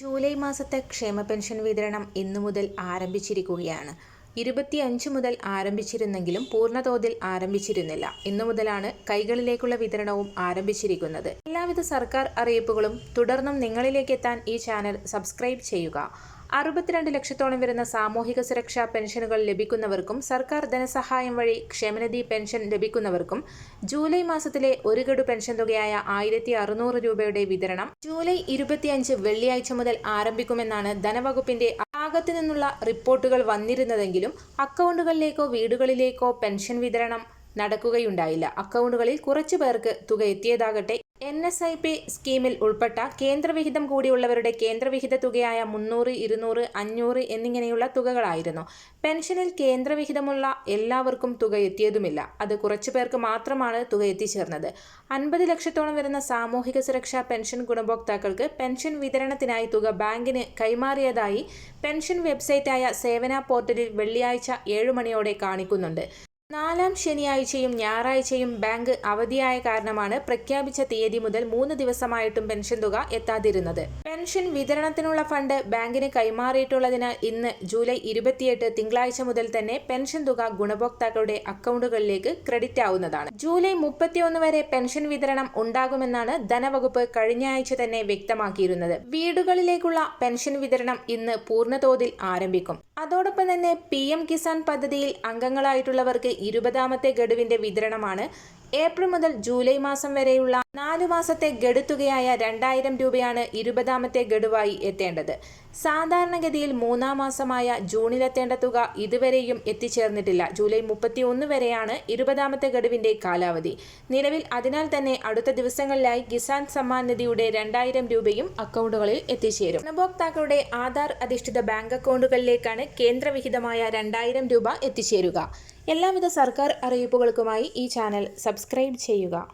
July മാസത്തെ ക്ഷേമ pension വിതരണം ഇന്നു മുതൽ ആരംഭിച്ചിരിക്കുകയാണ്. ഇരുപത്തിയഞ്ച് മുതൽ ആരംഭിച്ചിരുന്നെങ്കിലും പൂർണതോതിൽ ആരംഭിച്ചിരുന്നില്ല. ഇന്നു മുതലാണ് കൈകളിലേക്കുള്ള വിതരണവും ആരംഭിച്ചിരിക്കുന്നത്. എല്ലാവിധ സർക്കാർ അറിയിപ്പുകളും തുടർന്നും നിങ്ങളിലേക്ക് എത്താൻ ഈ ചാനൽ സബ്സ്ക്രൈബ് ചെയ്യുക. അറുപത്തിരണ്ട് ലക്ഷത്തോളം വരുന്ന സാമൂഹിക സുരക്ഷാ പെൻഷനുകൾ ലഭിക്കുന്നവർക്കും സർക്കാർ ധനസഹായം വഴി ക്ഷേമനിധി പെൻഷൻ ലഭിക്കുന്നവർക്കും ജൂലൈ മാസത്തിലെ ഒരു ഗഡു പെൻഷൻ തുകയായ ആയിരത്തി അറുന്നൂറ് രൂപയുടെ വിതരണം ജൂലൈ ഇരുപത്തിയഞ്ച് വെള്ളിയാഴ്ച മുതൽ ആരംഭിക്കുമെന്നാണ് ധനവകുപ്പിന്റെ ഭാഗത്തു നിന്നുള്ള റിപ്പോർട്ടുകൾ വന്നിരുന്നതെങ്കിലും അക്കൗണ്ടുകളിലേക്കോ വീടുകളിലേക്കോ പെൻഷൻ വിതരണം നടക്കുകയുണ്ടായില്ല. അക്കൗണ്ടുകളിൽ കുറച്ചു പേർക്ക് തുക എത്തിയതാകട്ടെ എൻ എസ് ഐ പി സ്കീമിൽ ഉൾപ്പെട്ട കേന്ദ്രവിഹിതം കൂടിയുള്ളവരുടെ കേന്ദ്രവിഹിത തുകയായ മുന്നൂറ് ഇരുന്നൂറ് അഞ്ഞൂറ് എന്നിങ്ങനെയുള്ള തുകകളായിരുന്നു. പെൻഷനിൽ കേന്ദ്രവിഹിതമുള്ള എല്ലാവർക്കും തുക എത്തിയതുമില്ല. അത് കുറച്ചു പേർക്ക് മാത്രമാണ് തുക എത്തിച്ചേർന്നത്. അൻപത് ലക്ഷത്തോളം വരുന്ന സാമൂഹിക സുരക്ഷാ പെൻഷൻ ഗുണഭോക്താക്കൾക്ക് പെൻഷൻ വിതരണത്തിനായി തുക ബാങ്കിന് കൈമാറിയതായി പെൻഷൻ വെബ്സൈറ്റായ സേവന പോർട്ടലിൽ വെള്ളിയാഴ്ച ഏഴുമണിയോടെ കാണിക്കുന്നുണ്ട്. നാലാം ശനിയാഴ്ചയും ഞായറാഴ്ചയും ബാങ്ക് അവധിയായ കാരണമാണ് പ്രഖ്യാപിച്ച തീയതി മുതൽ മൂന്ന് ദിവസമായിട്ടും പെൻഷൻ തുക എത്താതിരുന്നത്. പെൻഷൻ വിതരണത്തിനുള്ള ഫണ്ട് ബാങ്കിന് കൈമാറിയിട്ടുള്ളതിനാൽ ഇന്ന് ജൂലൈ ഇരുപത്തിയെട്ട് തിങ്കളാഴ്ച മുതൽ തന്നെ പെൻഷൻ തുക ഗുണഭോക്താക്കളുടെ അക്കൗണ്ടുകളിലേക്ക് ക്രെഡിറ്റ് ആവുന്നതാണ്. ജൂലൈ മുപ്പത്തിയൊന്ന് വരെ പെൻഷൻ വിതരണം ഉണ്ടാകുമെന്നാണ് ധനവകുപ്പ് കഴിഞ്ഞ ആഴ്ച തന്നെ വ്യക്തമാക്കിയിരുന്നത്. വീടുകളിലേക്കുള്ള പെൻഷൻ വിതരണം ഇന്ന് പൂർണതോതിൽ ആരംഭിക്കും. അതോടൊപ്പം തന്നെ പി എം കിസാൻ പദ്ധതിയിൽ അംഗങ്ങളായിട്ടുള്ളവർക്ക് ഇരുപതാമത്തെ ഗഡുവിന്റെ വിതരണമാണ്. ഏപ്രിൽ മുതൽ ജൂലൈ മാസം വരെയുള്ള നാലു മാസത്തെ ഗഡുത്തുകയായ രണ്ടായിരം രൂപയാണ് ഇരുപതാമത്തെ ഗഡുവായി എത്തേണ്ടത്. സാധാരണഗതിയിൽ മൂന്നാം മാസമായ ജൂണിലെത്തേണ്ട തുക ഇതുവരെയും എത്തിച്ചേർന്നിട്ടില്ല. ജൂലൈ മുപ്പത്തി ഒന്ന് വരെയാണ് ഇരുപതാമത്തെ ഗഡുവിന്റെ കാലാവധി. നിലവിൽ അതിനാൽ തന്നെ അടുത്ത ദിവസങ്ങളിലായി കിസാൻ സമ്മാൻ നിധിയുടെ രണ്ടായിരം രൂപയും അക്കൗണ്ടുകളിൽ എത്തിച്ചേരും. ഗുണഭോക്താക്കളുടെ ആധാർ അധിഷ്ഠിത ബാങ്ക് അക്കൗണ്ടുകളിലേക്കാണ് കേന്ദ്രവിഹിതമായ രണ്ടായിരം രൂപ എത്തിച്ചേരുക. എല്ലാവിധ സർക്കാർ അറിയിപ്പുകൾക്കുമായി ഈ ചാനൽ സബ്സ്ക്രൈബ് ചെയ്യുക.